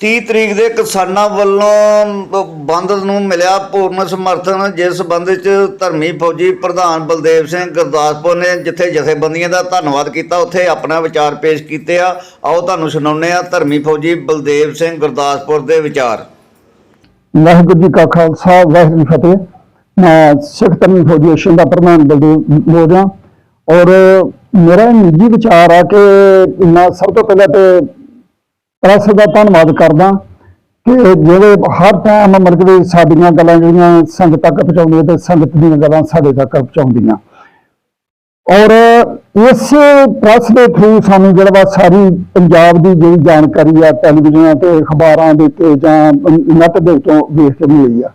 30 ਤਰੀਕ ਦੇ ਕਿਸਾਨਾਂ ਵੱਲੋਂ ਬੰਦ ਨੂੰ ਮਿਲਿਆ ਪੂਰਨ ਸਮਰਥਨ, ਜਿਸ ਸੰਬੰਧ ਵਿੱਚ ਧਰਮੀ ਫੌਜੀ ਪ੍ਰਧਾਨ ਬਲਦੇਵ ਸਿੰਘ ਗੁਰਦਾਸਪੁਰ ਨੇ ਜਿੱਥੇ ਜਥੇਬੰਦੀਆਂ ਦਾ ਧੰਨਵਾਦ ਕੀਤਾ, ਉੱਥੇ ਆਪਣਾ ਵਿਚਾਰ ਪੇਸ਼ ਕੀਤੇ ਆ। ਆਓ ਤੁਹਾਨੂੰ ਸੁਣਾਉਂਦੇ ਆ ਧਰਮੀ ਫੌਜੀ ਬਲਦੇਵ ਸਿੰਘ ਗੁਰਦਾਸਪੁਰ ਦੇ ਵਿਚਾਰ। ਵਾਹਿਗੁਰੂ ਜੀ ਕਾ ਖਾਲਸਾ, ਵਾਹਿਗੁਰੂ ਜੀ ਫਤਿਹ। ਮੈਂ ਸਿੱਖ ਧਰਮ ਐਸੋਸੀਏਸ਼ਨ ਦਾ ਪ੍ਰਧਾਨ ਬਲਦੇਵ ਬੋਲ ਰਿਹਾ। ਔਰ ਮੇਰਾ ਨਿੱਜੀ ਵਿਚਾਰ ਆ ਕਿ ਮੈਂ ਸਭ ਤੋਂ ਪਹਿਲਾਂ ਤੇ ਪ੍ਰੈਸ ਦਾ ਧੰਨਵਾਦ ਕਰਦਾ ਕਿ ਜਿਹੜੇ ਹਰ ਟਾਈਮ ਮਤਲਬ ਸਾਡੀਆਂ ਗੱਲਾਂ ਜਿਹੜੀਆਂ ਸੰਗਤ ਤੱਕ ਪਹੁੰਚਾਉਂਦੀਆਂ ਤੇ ਸੰਗਤ ਦੀਆਂ ਗੱਲਾਂ ਸਾਡੇ ਤੱਕ ਪਹੁੰਚਾਉਂਦੀਆਂ। ਔਰ ਇਸ ਪ੍ਰੈਸ ਦੇ ਥਰੂ ਸਾਨੂੰ ਜਿਹੜਾ ਵਾ ਸਾਰੀ ਪੰਜਾਬ ਦੀ ਜਿਹੜੀ ਜਾਣਕਾਰੀ ਆ ਟੈਲੀਵਿਜ਼ਨਾਂ ਤੇ ਅਖਬਾਰਾਂ ਦੇ ਤੇ ਜਾਂ ਨੈਟ ਦੇ ਤੋਂ ਵੇਖ ਕੇ ਮਿਲੀ ਆ।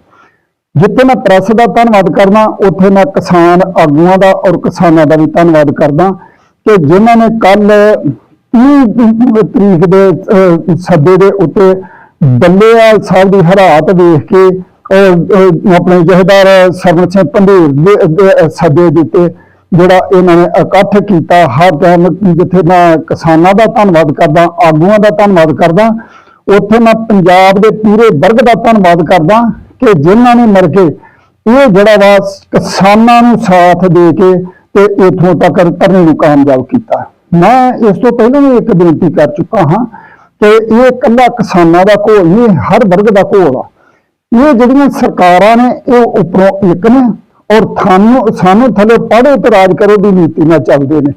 ਜਿੱਥੇ ਮੈਂ ਪ੍ਰੈਸ ਦਾ ਧੰਨਵਾਦ ਕਰਦਾ, ਉੱਥੇ ਮੈਂ ਕਿਸਾਨ ਆਗੂਆਂ ਦਾ ਔਰ ਕਿਸਾਨਾਂ ਦਾ ਵੀ ਧੰਨਵਾਦ ਕਰਦਾ ਕਿ ਜਿਨ੍ਹਾਂ ਨੇ ਕੱਲ 30 ਤਰੀਕ ਦੇ ਸੱਦੇ ਦੇ ਉੱਤੇ ਡੱਲੇਵਾਲ ਸਾਹਿਬ ਦੀ ਹਰਾਤ ਵੇਖ ਕੇ ਆਪਣੇ ਜਹੇਦਾਰ ਸਰਵਨ ਸਿੰਘ ਪੰਧੇਰ ਦੇ ਦੇ ਸੱਦੇ ਦਿੱਤੇ ਜਿਹੜਾ ਇਹਨਾਂ ਨੇ ਇਕੱਠ ਕੀਤਾ, ਹਰ ਟਾਈਮ ਜਿੱਥੇ ਮੈਂ ਕਿਸਾਨਾਂ ਦਾ ਧੰਨਵਾਦ ਕਰਦਾ, ਆਗੂਆਂ ਦਾ ਧੰਨਵਾਦ ਕਰਦਾ, ਉੱਥੇ ਮੈਂ ਪੰਜਾਬ ਦੇ ਪੂਰੇ ਵਰਗ ਦਾ ਧੰਨਵਾਦ ਕਰਦਾ ਕਿ ਜਿਨ੍ਹਾਂ ਨੇ ਮਰ ਕੇ ਇਹ ਜਿਹੜਾ ਵਾ ਕਿਸਾਨਾਂ ਨੂੰ ਸਾਥ ਦੇ ਕੇ ਤੇ ਇਥੋਂ ਤੱਕ ਧਰਨੇ ਨੂੰ ਕਾਮਯਾਬ ਕੀਤਾ। ਮੈਂ ਇਸ ਤੋਂ ਪਹਿਲਾਂ ਵੀ ਇੱਕ ਬੇਨਤੀ ਕਰ ਚੁੱਕਾ ਹਾਂ ਕਿ ਇਹ ਇਕੱਲਾ ਕਿਸਾਨਾਂ ਦਾ ਘੋਲ ਨਹੀਂ ਹਰ ਵਰਗ ਦਾ ਘੋਲ ਆ। ਇਹ ਜਿਹੜੀਆਂ ਸਰਕਾਰਾਂ ਨੇ, ਇਹ ਉੱਪਰੋਂ ਇੱਕ ਨੇ ਔਰ ਸਾਨੂੰ ਸਾਨੂੰ ਥੱਲੇ ਪੜ੍ਹੋ ਤੇ ਰਾਜ ਕਰੋ ਦੀ ਨੀਤੀ ਨਾਲ ਚੱਲਦੇ ਨੇ।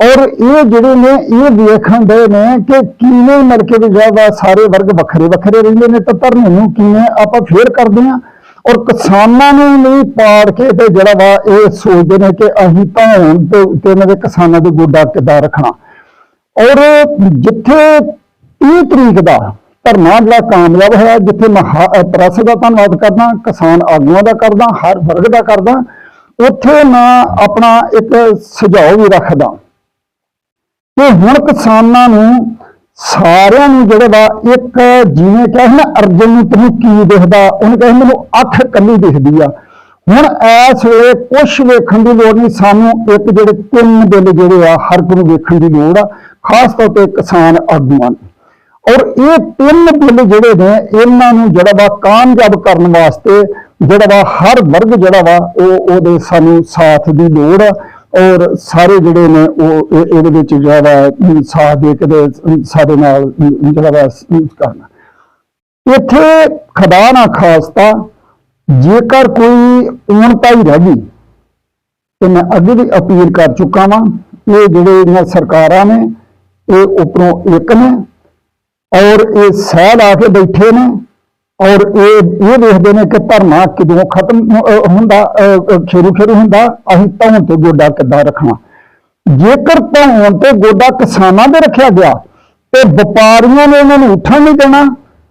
ਔਰ ਇਹ ਜਿਹੜੇ ਨੇ, ਇਹ ਵੇਖਣ ਦੇ ਨੇ ਕਿ ਕਿਵੇਂ ਮਿਲ ਦੇ ਵੀ ਜਿਹੜਾ ਸਾਰੇ ਵਰਗ ਵੱਖਰੇ ਵੱਖਰੇ ਰਹਿੰਦੇ ਨੇ ਤਾਂ ਧਰਨੇ ਨੂੰ ਕਿਵੇਂ ਆਪਾਂ ਫੇਰ ਕਰਦੇ ਹਾਂ। ਔਰ ਕਿਸਾਨਾਂ ਨੂੰ ਨਹੀਂ ਪਾੜ ਕੇ ਤੇ ਜਿਹੜਾ ਵਾ ਇਹ ਸੋਚਦੇ ਨੇ ਕਿ ਅਸੀਂ ਤਾਂ ਹੁਣ ਤੇ ਤੇ ਇਹਨਾਂ ਦੇ ਕਿਸਾਨਾਂ ਦੇ ਗੋਡਾ ਕਿੱਦਾਂ ਰੱਖਣਾ। ਔਰ ਜਿੱਥੇ 30 ਤਰੀਕ ਦਾ ਧਰਨਾ ਜਿਹੜਾ ਕਾਮਯਾਬ ਹੋਇਆ, ਜਿੱਥੇ ਮੈਂ ਪ੍ਰੈਸ ਦਾ ਧੰਨਵਾਦ ਕਰਦਾ, ਕਿਸਾਨ ਆਗੂਆਂ ਦਾ ਕਰਦਾ, ਹਰ ਵਰਗ ਦਾ ਕਰਦਾ, ਉੱਥੇ ਮੈਂ ਆਪਣਾ ਇੱਕ ਸੁਝਾਅ ਵੀ ਰੱਖਦਾ ਕਿ ਹੁਣ ਕਿਸਾਨਾਂ ਨੂੰ ਸਾਰਿਆਂ ਨੂੰ ਜਿਹੜੇ ਵਾ ਇੱਕ ਜਿਵੇਂ ਕਿਹਾ ਨਾ ਅਰਜਨ ਨੂੰ ਤੈਨੂੰ ਕੀ ਦਿਖਦਾ, ਉਹਨੇ ਕਿਹਾ ਮੈਨੂੰ ਅੱਖ ਕੱਲੀ ਦਿਖਦੀ ਆ। ਹੁਣ ਇਸ ਵੇਲੇ ਕੁਝ ਵੇਖਣ ਦੀ ਲੋੜ ਨਹੀਂ, ਸਾਨੂੰ ਇੱਕ ਜਿਹੜੇ ਤਿੰਨ ਬਿੱਲ ਜਿਹੜੇ ਆ, ਹਰ ਇੱਕ ਨੂੰ ਵੇਖਣ ਦੀ ਲੋੜ ਆ, ਖਾਸ ਤੌਰ ਤੇ ਕਿਸਾਨ ਆਗੂਆਂ ਨੂੰ। ਔਰ ਇਹ ਤਿੰਨ ਬਿੱਲ ਜਿਹੜੇ ਨੇ, ਇਹਨਾਂ ਨੂੰ ਜਿਹੜਾ ਵਾ ਕਾਮਯਾਬ ਕਰਨ ਵਾਸਤੇ ਜਿਹੜਾ ਵਾ ਹਰ ਵਰਗ ਜਿਹੜਾ ਵਾ, ਉਹ ਉਹਦੇ ਸਾਨੂੰ ਸਾਥ ਦੀ ਲੋੜ ਆ। ਔਰ ਸਾਰੇ ਜਿਹੜੇ ਨੇ ਉਹ ਇਹ- ਇਹਦੇ ਵਿੱਚ ਜਿਹੜਾ ਵਾ ਸਾਥ ਦੇ ਕੇ ਸਾਡੇ ਨਾਲ ਜਿਹੜਾ ਵਾ ਕਰਨਾ। ਇੱਥੇ ਖੁਦਾ ਨਾ ਖਾਸਤਾ, ਜੇਕਰ ਕੋਈ ਊਣਤਾ ਹੀ ਰਹਿ ਗਈ, ਤੇ ਮੈਂ ਅੱਗੇ ਵੀ ਅਪੀਲ ਕਰ ਚੁੱਕਾ ਵਾਂ, ਇਹ ਜਿਹੜੇ ਇਹਨਾਂ ਸਰਕਾਰਾਂ ਨੇ, ਇਹ ਉਪਰੋਂ ਇੱਕ ਨੇ, ਔਰ ਇਹ ਸਹਿ ਲਾ ਕੇ ਬੈਠੇ ਨੇ ਔਰ ਇਹ ਇਹ ਦੇਖਦੇ ਨੇ ਕਿ ਧਰਨਾ ਕਿਦੋਂ ਖਤਮ ਹੁੰਦਾ ਖੇਰੂ ਖੇਰੂ ਹੁੰਦਾ, ਅਸੀਂ ਧੌਣ ਤੇ ਗੋਡਾ ਕਿੱਦਾਂ ਰੱਖਣਾ। ਜੇਕਰ ਧੌਣ ਤੇ ਗੋਡਾ ਕਿਸਾਨਾਂ ਦੇ ਰੱਖਿਆ ਗਿਆ, ਤੇ ਵਪਾਰੀਆਂ ਨੇ ਇਹਨਾਂ ਨੂੰ ਉੱਠਣ ਨਹੀਂ ਦੇਣਾ,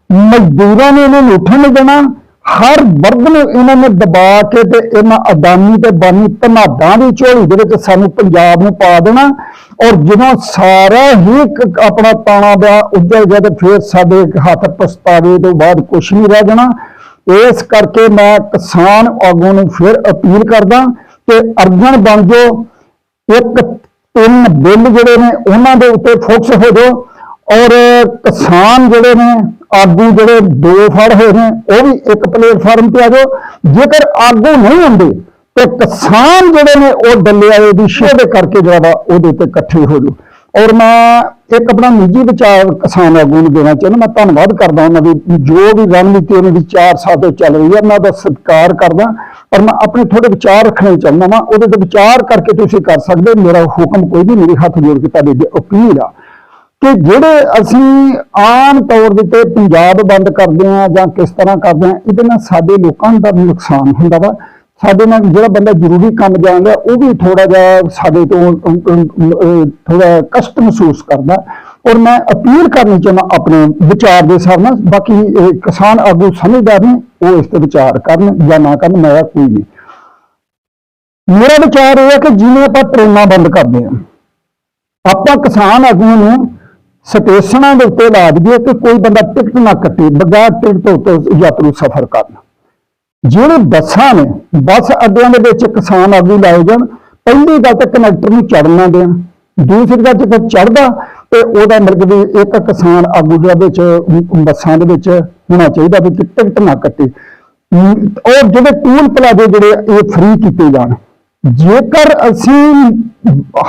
ਮਜ਼ਦੂਰਾਂ ਨੇ ਇਹਨਾਂ ਨੂੰ ਉੱਠਣ ਨਹੀਂ ਦੇਣਾ ਹਰ ਵਰਗ ਨੂੰ ਇਹਨਾਂ ਨੇ ਦਬਾ ਕੇ ਤੇ ਇਹਨਾਂ ਅਦਾਨੀ ਤੇ ਬਾਨੀ ਧਨਾਦਾਂ ਦੀ ਝੋਲੀ ਦੇ ਵਿੱਚ ਸਾਨੂੰ ਪੰਜਾਬ ਨੂੰ ਪਾ ਦੇਣਾ ਔਰ ਜਦੋਂ ਸਾਰਾ ਹੀ ਆਪਣਾ ਤਾਣਾ ਬਿਆ ਉੱਜਲ ਗਿਆ ਤੇ ਫਿਰ ਸਾਡੇ ਹੱਥ ਪਛਤਾਵੇ ਤੋਂ ਬਾਅਦ ਕੁਝ ਨਹੀਂ ਰਹਿ ਜਾਣਾ। ਇਸ ਕਰਕੇ ਮੈਂ ਕਿਸਾਨ ਆਗੂ ਨੂੰ ਫਿਰ ਅਪੀਲ ਕਰਦਾ ਕਿ ਅਰਜਨ ਬਣ ਜਾਓ, ਇੱਕ ਤਿੰਨ ਬਿੱਲ ਜਿਹੜੇ ਨੇ ਉਹਨਾਂ ਦੇ ਉੱਤੇ ਫੋਕਸ ਹੋ ਜਾਓ ਔਰ ਕਿਸਾਨ ਜਿਹੜੇ ਨੇ ਆਗੂ ਜਿਹੜੇ ਦੋ ਫੜ ਹੋਏ ਨੇ, ਉਹ ਵੀ ਇੱਕ ਪਲੇਟਫਾਰਮ ਤੇ ਆ ਜਾਓ। ਜੇਕਰ ਆਗੂ ਨਹੀਂ ਹੁੰਦੇ, ਤੇ ਕਿਸਾਨ ਜਿਹੜੇ ਨੇ, ਉਹ ਡੱਲੇ ਵਾਲੇ ਦੀ ਸ਼ੋਅ ਕਰਕੇ ਜਿਹੜਾ ਵਾ ਉਹਦੇ ਤੇ ਇਕੱਠੇ ਹੋ ਜਾਓ। ਔਰ ਮੈਂ ਇੱਕ ਆਪਣਾ ਨਿੱਜੀ ਵਿਚਾਰ ਕਿਸਾਨ ਆਗੂ ਨੂੰ ਦੇਣਾ ਚਾਹੁੰਦਾ, ਮੈਂ ਧੰਨਵਾਦ ਕਰਦਾ ਉਹਨਾਂ ਦੀ, ਜੋ ਵੀ ਰਣਨੀਤੀ ਉਹਨਾਂ ਦੀ 4 ਸਾਲ ਤੋਂ ਚੱਲ ਰਹੀ ਹੈ, ਮੈਂ ਉਹਦਾ ਸਤਿਕਾਰ ਕਰਦਾ, ਪਰ ਮੈਂ ਆਪਣੇ ਥੋੜੇ ਵਿਚਾਰ ਰੱਖਣੇ ਚਾਹੁੰਦਾ ਵਾਂ, ਉਹਦੇ ਤੇ ਵਿਚਾਰ ਕਰਕੇ ਤੁਸੀਂ ਕਰ ਸਕਦੇ ਮੇਰਾ ਹੁਕਮ ਕੋਈ ਵੀ ਮੇਰੇ ਹੱਥ ਜੋੜ ਕੇ ਤੁਹਾਡੇ ਅੱਗੇ ਅਪੀਲ ਆ। ਕਿ ਜਿਹੜੇ ਅਸੀਂ ਆਮ ਤੌਰ ਦੇ ਤੇ ਪੰਜਾਬ ਬੰਦ ਕਰਦੇ ਆ ਜਾਂ ਕਿਸ ਤਰ੍ਹਾਂ ਕਰਦੇ ਆ ਇਹਦੇ ਨਾਲ ਸਾਡੇ ਲੋਕਾਂ ਦਾ ਵੀ ਨੁਕਸਾਨ ਹੁੰਦਾ ਵਾ। ਸਾਡੇ ਨਾਲ ਜਿਹੜਾ ਬੰਦਾ ਜ਼ਰੂਰੀ ਕੰਮ ਜਾਣਦਾ, ਉਹ ਵੀ ਥੋੜਾ ਜਿਹਾ ਸਾਡੇ ਤੋਂ ਥੋੜਾ ਕਸ਼ਟ ਮਹਿਸੂਸ ਕਰਦਾ। ਔਰ ਮੈਂ ਅਪੀਲ ਕਰਨੀ ਚਾਹੁੰਦਾ ਆਪਣੇ ਵਿਚਾਰ ਦੇ ਹਿਸਾਬ ਨਾਲ, ਬਾਕੀ ਕਿਸਾਨ ਆਗੂ ਸਮਝਦਾਰ ਨੇ, ਉਹ ਇਸ ਤੇ ਵਿਚਾਰ ਕਰਨ ਜਾਂ ਨਾ ਕਰਨ, ਮੇਰਾ ਕੋਈ ਨਹੀਂ। ਮੇਰਾ ਵਿਚਾਰ ਇਹ ਹੈ ਕਿ ਜਿਵੇਂ ਆਪਾਂ ਟ੍ਰੇਨਾਂ ਬੰਦ ਕਰਦੇ ਹਾਂ, ਆਪਾਂ ਕਿਸਾਨ ਆਗੂਆਂ ਨੂੰ ਸਟੇਸ਼ਨਾਂ ਦੇ ਉੱਤੇ ਲਾ ਦਈਏ ਕਿ ਕੋਈ ਬੰਦਾ ਟਿਕਟ ਨਾ ਕੱਟੇ, ਬਗੈਰ ਟਿਕਟ ਤੋਂ ਉੱਤੇ ਯਾਤਰੂ ਸਫ਼ਰ ਕਰਨ। ਜਿਹੜੇ ਬੱਸਾਂ ਨੇ, ਬੱਸ ਅੱਡਿਆਂ ਦੇ ਵਿੱਚ ਕਿਸਾਨ ਆਗੂ ਲਾਏ ਜਾਣ, ਪਹਿਲੀ ਗੱਲ ਤਾਂ ਕਨੈਕਟਰ ਨੂੰ ਚੜ੍ਹਨ ਦੇਣ। ਦੂਸਰੀ ਗੱਲ ਜੇ ਚੜਦਾ ਤੇ ਉਹਦਾ ਮਤਲਬ ਵੀ ਇੱਕ ਕਿਸਾਨ ਆਗੂ ਦੇ ਵਿੱਚ, ਬੱਸਾਂ ਦੇ ਵਿੱਚ ਹੋਣਾ ਚਾਹੀਦਾ ਵੀ ਕਿ ਟਿਕਟ ਨਾ ਕੱਟੇ। ਔਰ ਜਿਹੜੇ ਟੂਲ ਪਲਾਜ਼ੇ ਜਿਹੜੇ ਇਹ ਫ੍ਰੀ ਕੀਤੇ ਜਾਣ। ਜੇਕਰ ਅਸੀਂ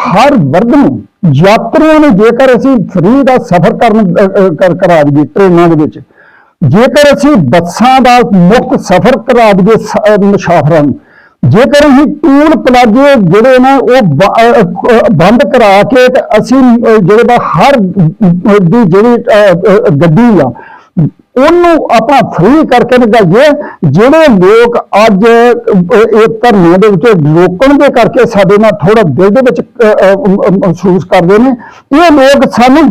ਹਰ ਵਰਗ ਨੂੰ ਯਾਤਰੀਆਂ ਨੂੰ ਜੇਕਰ ਅਸੀਂ ਫ੍ਰੀ ਦਾ ਸਫ਼ਰ ਕਰਨ ਕਰਾ ਦਈਏ ਟ੍ਰੇਨਾਂ ਦੇ ਵਿੱਚ, ਜੇਕਰ ਅਸੀਂ ਬੱਸਾਂ ਦਾ ਮੁਫਤ ਸਫ਼ਰ ਕਰਾ ਦਈਏ ਮੁਸਾਫਰਾਂ ਨੂੰ, ਜੇਕਰ ਅਸੀਂ ਟੂਲ ਪਲਾਜ਼ੇ ਜਿਹੜੇ ਨੇ ਉਹ ਬੰਦ ਕਰਾ ਕੇ ਤੇ ਅਸੀਂ ਜਿਹੜੇ ਦਾ ਹਰ ਦੀ ਜਿਹੜੀ ਗੱਡੀ ਆ ਉਹਨੂੰ ਆਪਾਂ ਫ੍ਰੀ ਕਰਕੇ ਲਗਾਈਏ, ਜਿਹੜੇ ਲੋਕ ਅੱਜ ਇਹ ਧਰਨੇ ਦੇ ਵਿੱਚ ਰੋਕਣ ਦੇ ਕਰਕੇ ਸਾਡੇ ਨਾਲ ਥੋੜਾ ਦਿਲ ਦੇ ਵਿੱਚ ਮਹਿਸੂਸ ਕਰਦੇ ਨੇ, ਇਹ ਲੋਕ ਸਾਨੂੰ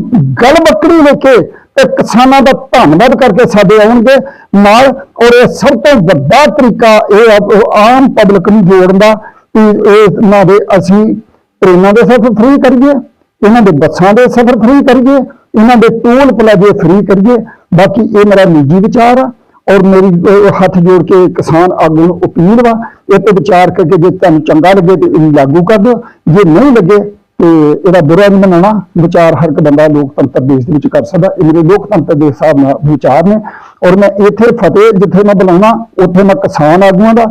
ਗਲ ਬੱਕਰੀ ਲੈ ਕੇ ਤੇ ਕਿਸਾਨਾਂ ਦਾ ਧੰਨਵਾਦ ਕਰਕੇ ਸਾਡੇ ਆਉਣਗੇ। ਨਾਲ ਔਰ ਇਹ ਸਭ ਤੋਂ ਵੱਡਾ ਤਰੀਕਾ ਇਹ ਆਮ ਪਬਲਿਕ ਨੂੰ ਜੋੜਨ ਦਾ ਕਿ ਇਹ ਦੇ ਅਸੀਂ ਟ੍ਰੇਨਾਂ ਦੇ ਸਫ਼ਰ ਫ੍ਰੀ ਕਰੀਏ, ਇਹਨਾਂ ਦੇ ਬੱਸਾਂ ਦੇ ਸਫ਼ਰ ਫ੍ਰੀ ਕਰੀਏ ਇਹਨਾਂ ਦੇ ਟੋਲ ਪਲਾਜ਼ੇ ਫ੍ਰੀ ਕਰੀਏ, ਬਾਕੀ ਇਹ ਮੇਰਾ ਨਿੱਜੀ ਵਿਚਾਰ ਆ ਔਰ ਮੇਰੀ ਹੱਥ ਜੋੜ ਕੇ ਕਿਸਾਨ ਆਗੂ ਨੂੰ ਅਪੀਲ ਵਾ, ਇਹ ਤੇ ਵਿਚਾਰ ਕਰਕੇ ਜੇ ਤੁਹਾਨੂੰ ਚੰਗਾ ਲੱਗੇ ਤੇ ਇਹਨੂੰ ਲਾਗੂ ਕਰ ਦਿਓ, ਜੇ ਨਹੀਂ ਲੱਗੇ ਤੇ ਇਹਦਾ ਬੁਰਾ ਨਹੀਂ ਮਨਾਉਣਾ ਵਿਚਾਰ ਹਰ ਇੱਕ ਬੰਦਾ ਲੋਕਤੰਤਰ ਦੇਸ਼ ਦੇ ਵਿੱਚ ਕਰ ਸਕਦਾ, ਇਹ ਮੇਰੇ ਲੋਕਤੰਤਰ ਦੇ ਹਿਸਾਬ ਨਾਲ ਵਿਚਾਰ ਨੇ ਔਰ ਮੈਂ ਇੱਥੇ ਫਤਿਹ ਜਿੱਥੇ ਮੈਂ ਬੁਲਾਉਣਾ, ਉੱਥੇ ਮੈਂ ਕਿਸਾਨ ਆਗੂਆਂ ਦਾ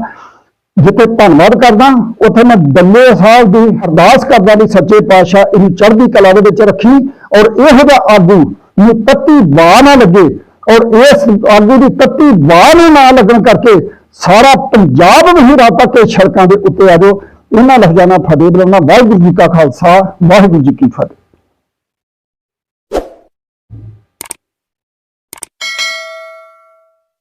ਜਿੱਥੇ ਧੰਨਵਾਦ ਕਰਦਾ, ਉੱਥੇ ਮੈਂ ਦੱਲੇ ਸਾਹਿਬ ਦੀ ਅਰਦਾਸ ਕਰਦਾ ਵੀ ਸੱਚੇ ਪਾਤਸ਼ਾਹ ਇਹਨੂੰ ਚੜ੍ਹਦੀ ਕਲਾ ਦੇ ਵਿੱਚ ਰੱਖੀ ਔਰ ਇਹੋ ਜਿਹਾ ਆਗੂ ਨੂੰ ਤੱਤੀ ਵਾਹ ਨਾ ਲੱਗੇ ਔਰ ਇਸ ਆਗੂ ਦੀ ਤੱਤੀ ਵਾਹ ਨੂੰ ਨਾ ਲੱਗਣ ਕਰਕੇ ਸਾਰਾ ਪੰਜਾਬ ਵੀ ਰਾਤ ਤੱਕ ਇਹ ਸੜਕਾਂ ਦੇ ਉੱਤੇ ਆ ਜਾਓ। ਇਹਨਾਂ ਲਫ਼ਜ਼ਾਂ ਨਾਲ ਫਤਿਹ ਬੁਲਾਉਣਾ ਵਾਹਿਗੁਰੂ ਜੀ ਕਾ ਖਾਲਸਾ, ਵਾਹਿਗੁਰੂ ਜੀ ਕੀ ਫਤਿਹ।